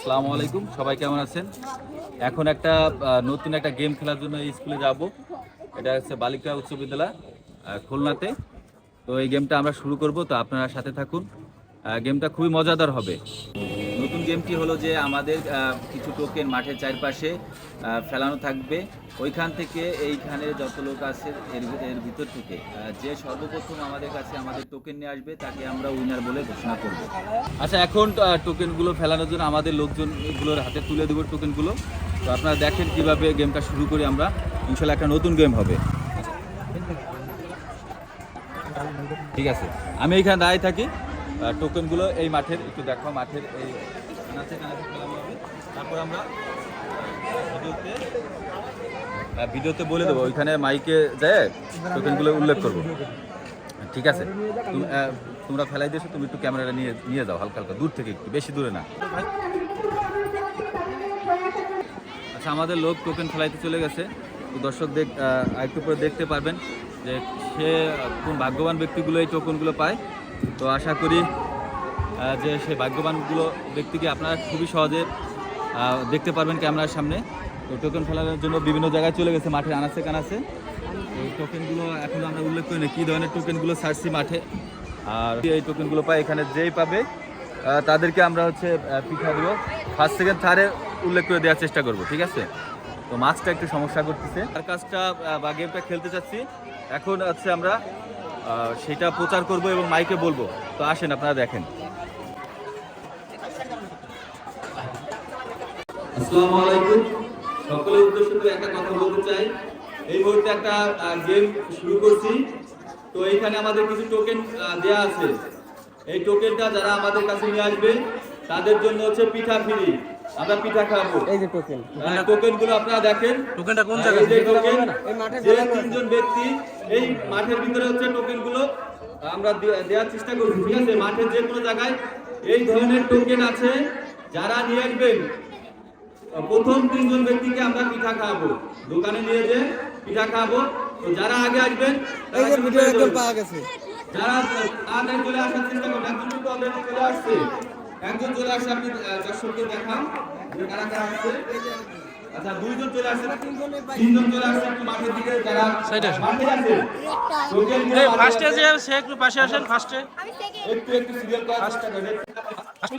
আসসালামু আলাইকুম, সবাই কেমন আছেন? এখন একটা নতুন একটা গেম খেলার জন্য স্কুলে যাব। এটা হচ্ছে বালিকা উচ্চ বিদ্যালয় খুলনাতে। তো এই গেমটা আমরা শুরু করব, তো আপনারা সাথে থাকুন। গেমটা খুবই মজাদার হবে। নতুন গেমটি হলো যে আমাদের কিছু টোকেন মাঠের চারপাশে ফেলানো থাকবে। ওইখান থেকে এইখানে যত লোক আছে এর এর ভিতর থেকে যে সর্বপ্রথম আমাদের কাছে আমাদের টোকেন নিয়ে আসবে, তাকে আমরা উইনার বলে ঘোষণা করব। আচ্ছা এখন টোকেনগুলো ফেলানোর জন্য আমাদের লোকজনগুলোর হাতে তুলে দেবো টোকেনগুলো তো আপনারা দেখেন কীভাবে গেমটা শুরু করি আমরা। ইনশাল্লাহ একটা নতুন গেম হবে। ঠিক আছে। আমি এইখানে দাঁড়িয়ে থাকি। টোকেনগুলো এই মাঠের, একটু দেখো মাঠের এই আমরা ভিডিওতে বলে দেবো ওইখানে মাইকে যায় টোকেনগুলো উল্লেখ করব। ঠিক আছে তুমি, তোমরা ফেলাই দিয়েছ তুমি একটু ক্যামেরাটা নিয়ে নিয়ে যাও হালকা হালকা দূর থেকে একটু বেশি দূরে না। আচ্ছা আমাদের লোক টোকেন ফেলাইতে চলে গেছে। দর্শক দেখ আরেকটু পরে দেখতে পারবেন যে সে কোন ভাগ্যবান ব্যক্তিগুলো এই টোকনগুলো পায়। তো আশা করি যে সেই ভাগ্যবানগুলো ব্যক্তিকে আপনারা খুবই সহজে দেখতে পারবেন ক্যামেরার সামনে। তো টোকেন ফেলানোর জন্য বিভিন্ন জায়গায় চলে গেছে, মাঠে আনাচে কানাচে। তো টোকেনগুলো এখন আমরা উল্লেখ করি না কী ধরনের টোকেনগুলো ছাড়ছি মাঠে? আর এই টোকেনগুলো পাই এখানে যেই পাবে তাদেরকে আমরা হচ্ছে পিঠা দেবো। ফার্স্ট সেকেন্ড থার্ডে উল্লেখ করে দেওয়ার চেষ্টা করব, ঠিক আছে? তো মাছটা একটু সমস্যা করতেছে। আর কাজটা বা গেমটা খেলতে চাচ্ছি। এখন হচ্ছে আমরা সেটা প্রচার করব এবং মাইকে বলব। তো আসেন, আপনারা দেখেন। আসসালামু আলাইকুম। সকলের উদ্দেশ্য করে একটা কথা বলতে চাই। এই মুহূর্তে একটা গেম শুরু করছি। তো এইখানে আমাদের কিছু টোকেন দেয়া আছে। এই টোকেনটা যারা আমাদের কাছে নিয়ে আসবে তাদের জন্য হচ্ছে পিঠা ফ্রি। আমরা পিঠা খাব। এই যে টোকেন টোকেনগুলো আপনারা দেখেন। টোকেনটা কোন জায়গায়? এই টোকেন এই মাঠে যে তিনজন ব্যক্তি এই মাঠের ভিতরে হচ্ছে টোকেনগুলো আমরা দেওয়ার চেষ্টা করছি ঠিক আছে? মাঠের যে কোনো জায়গায় এই ধরনের টোকেন আছে যারা নিয়ে আসবেন প্রথম তিনজন ব্যক্তিকে আমরা পিঠা খাওয়াবো। দোকানে নিয়ে যে পিঠা খাওয়াবো। তো যারা আগে আসবেন যারা তাড়াতাড়ি চলে আসার চেষ্টা করুন। একজন কিন্তু অলরেডি চলে আসছে। একজন চলে আসছে আপনি দর্শককে দেখান যে কারা কারা আসছে। আচ্ছা দুইজন চলে আসছে তিনজন চলে আসছে একটু মাঠের দিকে যারা মাঠে আছে। এই ফার্স্টে যে সে একটু পাশে আসেন ফার্স্টে একটু একটু সিরিয়াল করার চেষ্টা করেন আসুন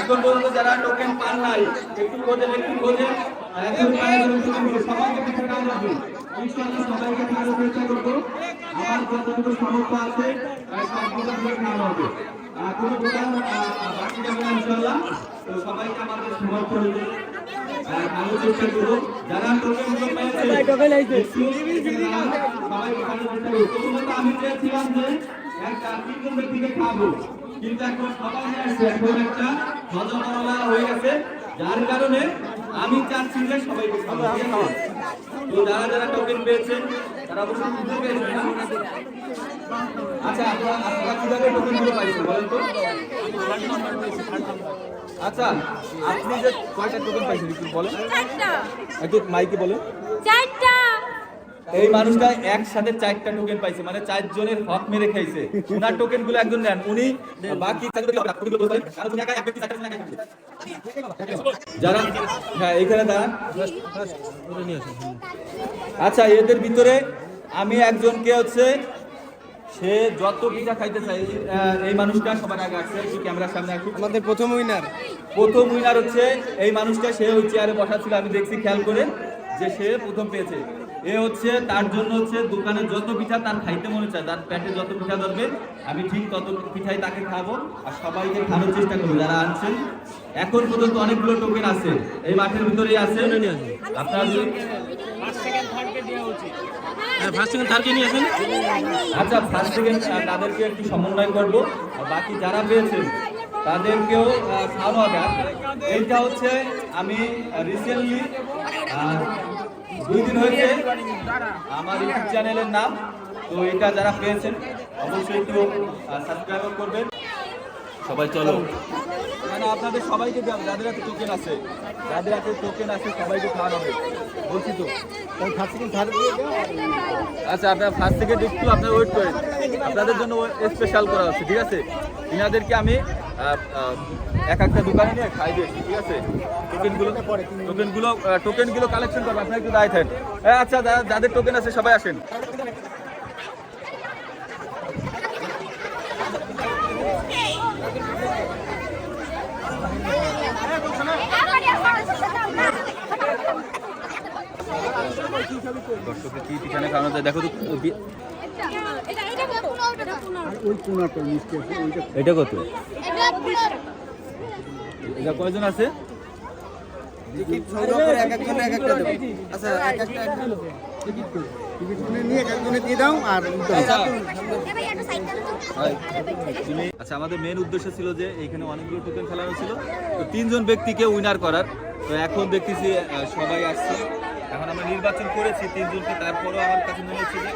এখন পর্যন্ত যারা টোকেন পান নাই একটু খোঁজেন একটু খোঁজেন। আর এখন সবাইকে ইনশাআল্লাহ চেষ্টা করব। আমার যতটুকু সামর্থ্য আছে সবগুলো দিয়ে হবে। কোনো দোকান বাকি যাবে না ইনশাআল্লাহ। তো সবাইকে আমাদের সামর্থ্য হইলে চেষ্টা করব। যারা টোকেন পেয়েছে ভাই, টোকেন আইছে। একটু সবাইকে খাওয়ানোর চেষ্টা করব আমি চেয়েছিলাম যে একটা তিনজন ব্যক্তিকে খাব। কিন্তু এখন সবাই আসছে এখন একটা হজমরলা হয়ে গেছে। যার কারণে আমি চাচ্ছি যে সবাইকে? তো যারা যারা টোকেন পেয়েছেন তারা অবশ্যই বুঝতে পেরেছেন আচ্ছা আপনারা কীভাবে টোকেনগুলো পাইছেন বলেন তো? আচ্ছা আপনি যে কয়টা টোকেন পাইছেন একটু বলেন। একটু মাইকে বলেন। চারটা। এই মানুষটা একসাথে চারটা টোকেন পাইছে মানে চারজনের হক মেরে খাইছে। উনার টোকেনগুলো একজন নেন উনি বাকি। যারা হ্যাঁ এখানে দাঁড়ান। আচ্ছা এদের ভিতরে আমি একজনকে হচ্ছে সে যত পিঠা খাইতে চাই এই মানুষটা সবার আগে আসছে একটু ক্যামেরার সামনে আসুক। আমাদের প্রথম উইনার প্রথম উইনার হচ্ছে এই মানুষটা সে ওই চেয়ারে বসা ছিল আমি দেখছি খেয়াল করে যে সে প্রথম পেয়েছে। এ হচ্ছে তার জন্য হচ্ছে দোকানে যত পিঠা তার খাইতে মনে চায় তার প্যাটে যত পিঠা ধরবে আমি ঠিক তত পিঠাই তাকে খাব আর সবাইকে খাওয়ানোর চেষ্টা করব। যারা আনছেন এখন পর্যন্ত অনেকগুলো টোকেন আছে এই মাঠের ভিতরেই আছে। আপনারা আসেন। আচ্ছা ফার্স্ট সেকেন্ড তাদেরকে একটু সমন্বয় করব। আর বাকি যারা পেয়েছেন তাদেরকেও আহ, খাওয়ানো হবে এইটা হচ্ছে আমি রিসেন্টলি দুই দিন হয়েছে আমার ইউটিউব চ্যানেলের নাম। তো এটা যারা পেয়েছেন অবশ্যই একটু সাবস্ক্রাইব করবেন। সবাই চলো। না না আপনাদের সবাইকে যাদের হাতে টোকেন আছে যাদের হাতে টোকেন আছে সবাইকে খাওয়ানো হবে। বলছি তো। আচ্ছা আপনার ফার্স্ট থেকে একটু আপনার ওয়েট করেন। আপনাদের জন্য স্পেশাল করা হচ্ছে ঠিক আছে? ইনাদেরকে আমি এক একটা দোকানে নিয়ে খাই দিয়েছি ঠিক আছে? টোকেনগুলো টোকেনগুলো টোকেনগুলো কালেকশন করব আপনার একটু দায় থাকেন। হ্যাঁ আচ্ছা যাদের টোকেন আছে সবাই আসেন। দর্শককে কি পিছনে খাওয়ানো যায়? দেখো তো এটা কত? এটা কয়জন আছে? টিকিট করে এক একজনে এক একটা দেবো। আচ্ছা এক একটা আচ্ছা তুমি আচ্ছা। আমাদের মেন উদ্দেশ্য ছিল যে এখানে অনেকগুলো টোকেন খেলানো ছিল। তো তিনজন ব্যক্তিকে উইনার করার। তো এখন দেখতেছি সবাই আসছে। এখন আমরা নির্বাচন করেছি তিনজনকে। তারপরেও আমার কাছে মনে হচ্ছে যে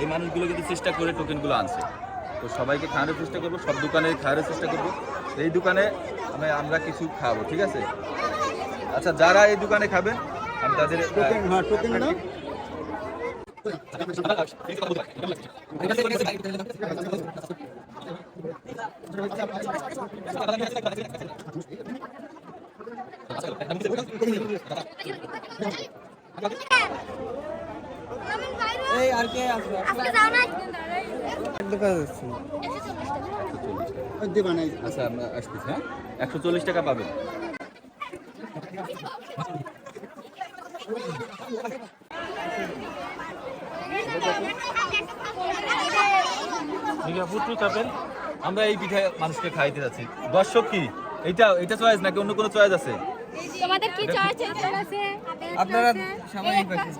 এই মানুষগুলো কিন্তু চেষ্টা করে টোকেনগুলো আনছে। তো সবাইকে খাওয়ানোর চেষ্টা করব সব দোকানে খাওয়ানোর চেষ্টা করব। এই দোকানে আমি আমরা কিছু খাব ঠিক আছে? আচ্ছা যারা এই দোকানে খাবেন আমি তাদের আহ, এই আর কে আসবে আজকে যাও না দোকান। আচ্ছা আমরা আসতেছি হ্যাঁ? একশো চল্লিশ টাকা পাবেন আমরা এই পিঠা মানুষকে খাইতে যাচ্ছি। দর্শক কি? এইটা এটা চয়েস নাকি অন্য কোনো চয়েস আছে? তোমাদের কি চয়েস আছে? আপনারা পাশে।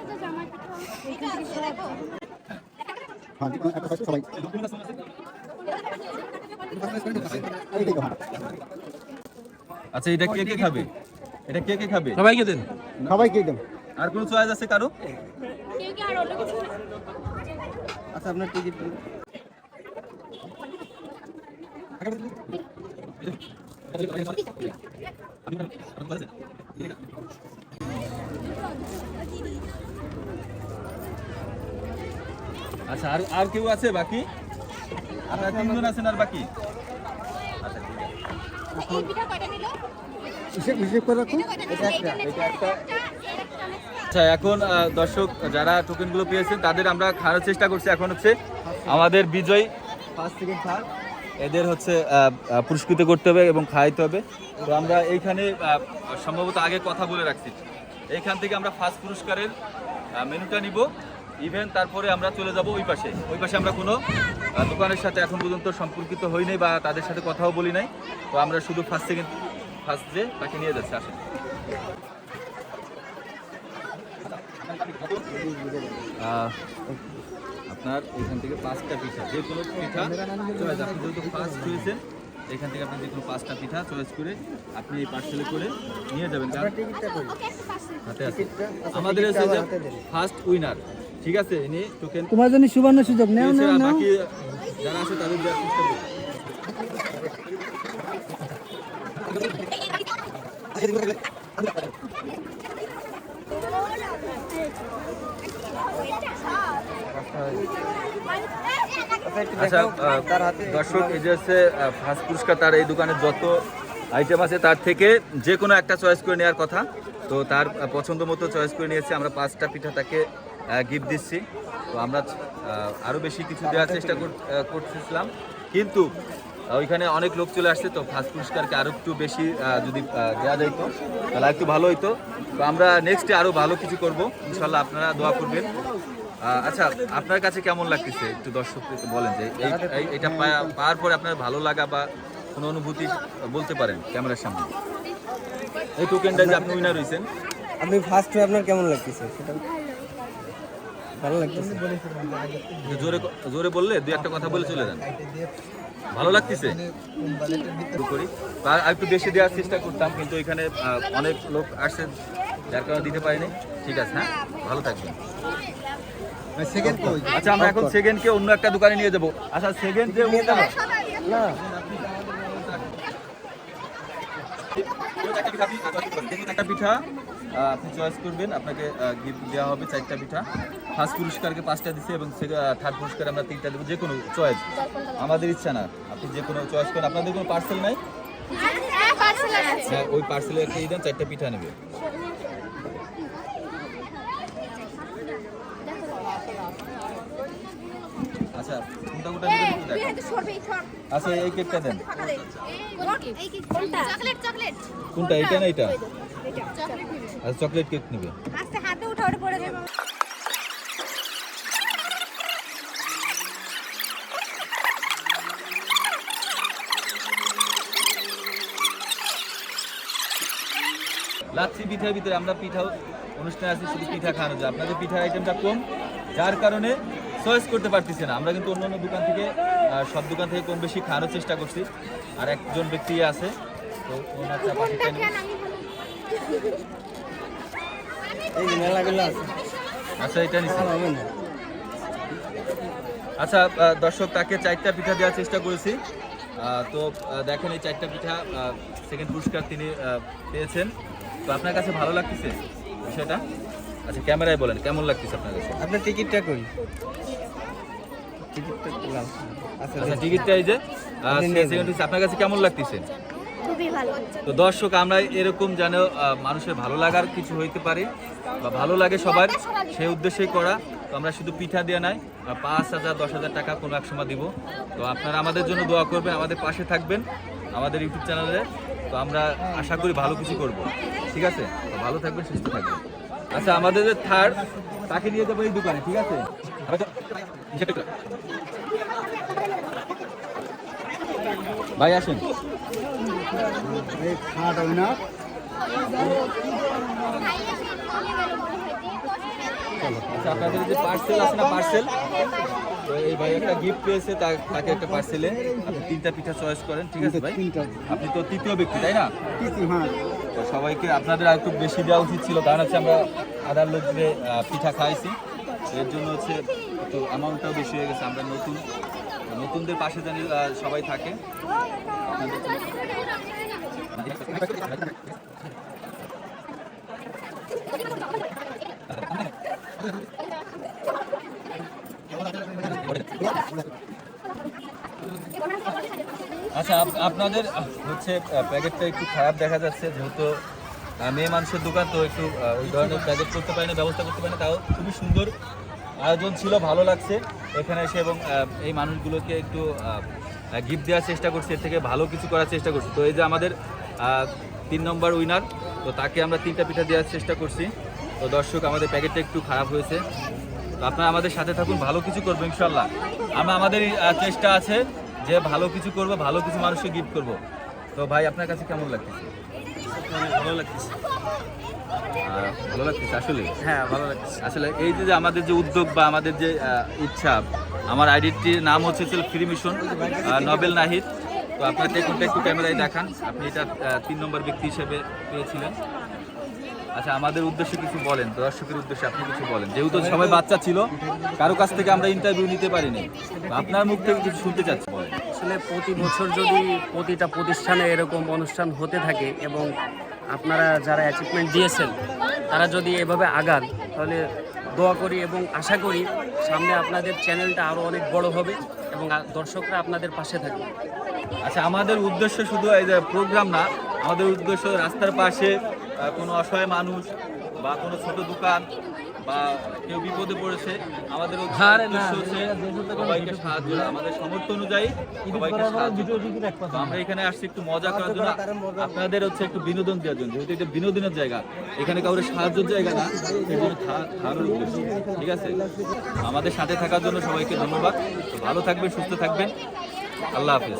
আচ্ছা এটা কে কে খাবে? এটা কে কে খাবে? সবাইকে দেন। সবাইকে দেন। আর কোনো চয়েস আছে কারও? কেউ কি আর অন্য কিছু আচ্ছা আপনার টিকিট আচ্ছা আর আর কেউ আছে বাকি? আপনারা তিনজন আছেন আর বাকি? আচ্ছা ঠিক আচ্ছা এখন দর্শক যারা টোকেনগুলো পেয়েছেন তাদের আমরা খাওয়ার চেষ্টা করছি। এখন হচ্ছে আমাদের বিজয় ফার্স্ট সেকেন্ড থার্ড এদের হচ্ছে পুরস্কৃত করতে হবে এবং খাওয়াইতে হবে। তো আমরা এইখানে সম্ভবত আগে কথা বলে রাখছি। এইখান থেকে আমরা ফার্স্ট পুরস্কারের মেনুটা নিব। ইভেন তারপরে আমরা চলে যাব ওই পাশে। ওই পাশে আমরা কোনো দোকানের সাথে এখন পর্যন্ত সম্পর্কিত হই নাই বা তাদের সাথে কথাও বলি নাই। তো আমরা শুধু ফার্স্ট সেকেন্ড ফার্স্ট যে তাকে নিয়ে যাচ্ছি আসেন। আপনার এখান থেকে পাঁচটা পিঠা যে কোনো পিঠা চয়েস আপনি যেহেতু ফার্স্ট হয়েছেন এখান থেকে আপনি যে কোনো পাঁচটা পিঠা চয়েস করে আপনি এই পার্সেলে করে নিয়ে যাবেন। হাতে আছে। আমাদের ফার্স্ট উইনার ঠিক আছে ইনি টোকেন তোমার জন্য সুবর্ণ সুযোগ। নেও নেও নাও বাকি যারা আছে তাদের দেওয়ার চেষ্টা করুন আচ্ছা তার হাতে দর্শক এই যে হচ্ছে ফার্স্ট পুরস্কার তার এই দোকানের যত আইটেম আছে তার থেকে যে কোনো একটা চয়েস করে নেওয়ার কথা। তো তার পছন্দ মতো চয়েস করে নিয়েছে। আমরা পাঁচটা পিঠা তাকে গিফট দিচ্ছি। তো আমরা আরও বেশি কিছু দেওয়ার চেষ্টা করতেছিলাম। কিন্তু ওইখানে অনেক লোক চলে আসছে, তো ফার্স্ট পুরস্কারকে আরও একটু বেশি যদি দেওয়া যাইতো, তাহলে একটু ভালো হইতো। তো আমরা নেক্সটে আরও ভালো কিছু করব। ইনশাল্লাহ আপনারা দোয়া করবেন। আচ্ছা আপনার কাছে কেমন লাগতেছে? একটু দর্শককে বলেন যে এটা পাওয়ার পরে আপনার ভালো লাগা বা কোনো অনুভূতি বলতে পারেন ক্যামেরার সামনে। এই টোকেনটা যে আপনি উইনার হয়েছেন আপনি ফার্স্ট হয়ে আপনার কেমন লাগতেছে? সেটা ভালো লাগতেছে। জোরে জোরে বললে দুই একটা কথা বলে চলে যান। ভালো লাগতেছে? করি। আর একটু বেশি দেওয়ার চেষ্টা করতাম কিন্তু এখানে অনেক লোক আসছে যার কারণে দিতে পারিনি। ঠিক আছে হ্যাঁ? ভালো থাকবেন। সেকেন্ড আচ্ছা আমরা এখন সেকেন্ডকে অন্য একটা দোকানে নিয়ে যাব। আচ্ছা সেকেন্ড যে নিয়ে যাব না। একটা পিঠা। আপনি চয়েস করবেন। আপনাকে গিফট দেওয়া হবে চারটা পিঠা। ফার্স্ট পুরস্কারকে পাঁচটা দিচ্ছি এবং থার্ড পুরস্কার আমরা তিনটা দেবো। যে কোনো চয়েস আমাদের ইচ্ছা না। আপনি যে কোনো চয়েস করেন। আপনাদের কোনো পার্সেল নাই? হ্যাঁ ওই পার্সেলে একটা দেন চারটা পিঠা নেবে। আচ্ছা কোনটা কোনটা। আচ্ছা এই কেকটা দেন। চকলেট চকলেট কোনটা? এটা না এটা চকলেট আচ্ছা চকলেট কেক নেবে। আস্তে হাতে পড়ে যাবে। লাচ্ছি পিঠার ভিতরে আমরা পিঠাও অনুষ্ঠান আছে শুধু পিঠা খাওয়ানো যায়। আপনাদের পিঠার আইটেমটা কম যার কারণে চয়েস করতে পারতেছে না। আমরা কিন্তু অন্য অন্য দোকান থেকে সব দোকান থেকে কম বেশি খাওয়ানোর চেষ্টা করছি। আর একজন ব্যক্তি আছে তো ওনার এই মেলাগুলো আছে। আচ্ছা এটা নিচ্ছি আচ্ছা দর্শক তাকে চারটা পিঠা দেওয়ার চেষ্টা করেছি। তো দেখেন এই চারটা পিঠা সেকেন্ড পুরস্কার তিনি পেয়েছেন। তো আপনার কাছে ভালো লাগতেছে বিষয়টা? আচ্ছা ক্যামেরায় বলেন কেমন লাগতেছে আপনার কাছে? আপনার টিকিটটা কই টিকিটটা আচ্ছা আচ্ছা টিকিটটা এই যে সেকেন্ড আপনার কাছে কেমন লাগতেছে? তো দর্শক, আমরা এরকম যেন মানুষের ভালো লাগার কিছু হইতে পারে বা ভালো লাগে সবার সেই উদ্দেশ্যেই করা। তো আমরা শুধু পিঠা দিয়ে নাই পাঁচ হাজার, দশ হাজার টাকা কোনো এক সময় দিব। তো আপনারা আমাদের জন্য দোয়া করবেন, আমাদের পাশে থাকবেন, আমাদের ইউটিউব চ্যানেলে। তো আমরা আশা করি ভালো কিছু করব। ঠিক আছে? তো ভালো থাকবেন, সুস্থ থাকবেন। আচ্ছা আমাদের যে থার্ড তাকে নিয়ে যাব এই দোকানে, ঠিক আছে? ভাই, আসেন। খাট হবে না আচ্ছা আপনাদের যে পার্সেল আছে না পার্সেল এই ভাই একটা গিফট পেয়েছে তা- তাকে একটা পার্সেলে আপনি তিনটা পিঠা চয়েস করেন ঠিক আছে ভাই? আপনি তো তৃতীয় ব্যক্তি তাই না? হ্যাঁ। তো সবাইকে আপনাদের আর একটু বেশি দেওয়া উচিত ছিল কারণ হচ্ছে আমরা আদার লোকদের পিঠা খাইছি। এর জন্য হচ্ছে একটু অ্যামাউন্টটাও বেশি হয়ে গেছে আমরা নতুন নতুনদের পাশে জানি সবাই থাকে। আচ্ছা আপ- আপনাদের হচ্ছে প্যাকেটটা একটু খারাপ দেখা যাচ্ছে, যেহেতু মেয়ে মানুষের দোকান, তো একটু ওই ধরনের প্যাকেট করতে পারি না ব্যবস্থা করতে পারি না তাও খুবই সুন্দর আয়োজন ছিল, ভালো লাগছে। এখানে এসে এবং এই মানুষগুলোকে একটু গিফট দেওয়ার চেষ্টা করছি, এর থেকে ভালো কিছু করার চেষ্টা করছি। তো এই যে আমাদের তিন নম্বর উইনার তো তাকে আমরা তিনটা পিঠা দেওয়ার চেষ্টা করছি। তো দর্শক আমাদের প্যাকেটটা একটু খারাপ হয়েছে। তো আপনারা আমাদের সাথে থাকুন ভালো কিছু করব ইনশাল্লাহ আমরা আমাদের চেষ্টা আছে যে ভালো কিছু করব ভালো কিছু মানুষকে গিফট করব। তো ভাই আপনার কাছে কেমন লাগতেছে? ভালো লাগতেছে। ভালো লাগতেছে আসলে? হ্যাঁ ভালো লাগতেছে। আসলে এই যে আমাদের যে উদ্যোগ বা আমাদের যে ইচ্ছা আমার আইডিটির নাম হচ্ছে ফ্রি মিশন নবেল নাহিদ তো আপনার টেকুনটা একটু ক্যামেরায় দেখান। আপনি এটা তিন নম্বর ব্যক্তি হিসেবে পেয়েছিলেন। আচ্ছা আমাদের উদ্দেশ্যে কিছু বলেন, দর্শকের উদ্দেশ্যে আপনি কিছু বলেন। যেহেতু সবাই বাচ্চা ছিল, কারও কাছ থেকে আমরা ইন্টারভিউ নিতে পারিনি। আপনার মুখ থেকে কিছু শুনতে চাচ্ছি। বলেন আসলে প্রতি বছর যদি প্রতিটা প্রতিষ্ঠানে এরকম অনুষ্ঠান হতে থাকে এবং আপনারা যারা অ্যাচিভমেন্ট দিয়েছেন, তারা যদি এভাবে আগান, তাহলে দোয়া করি এবং আশা করি সামনে আপনাদের চ্যানেলটা আরও অনেক বড় হবে এবং দর্শকরা আপনাদের পাশে থাকবে। আচ্ছা আমাদের উদ্দেশ্য শুধু এই যে প্রোগ্রাম না আমাদের উদ্দেশ্য রাস্তার পাশে কোনো অসহায় মানুষ বা কোনো ছোট দোকান বা কেউ বিপদে পড়েছে আমাদের উদ্দেশ্য হচ্ছে সবাইকে সাহায্য আমাদের সামর্থ্য অনুযায়ী সবাইকে সাহায্য আমরা এখানে আসছি একটু মজা করার জন্য। আপনাদের হচ্ছে একটু বিনোদন দেওয়ার জন্য। যেহেতু এটা বিনোদনের জায়গা এখানে কাউরে সাহায্যের জায়গা না জন্য খা- উদ্দেশ্য। ঠিক আছে? আমাদের সাথে থাকার জন্য সবাইকে ধন্যবাদ। ভালো থাকবেন সুস্থ থাকবেন। আল্লাহ হাফিজ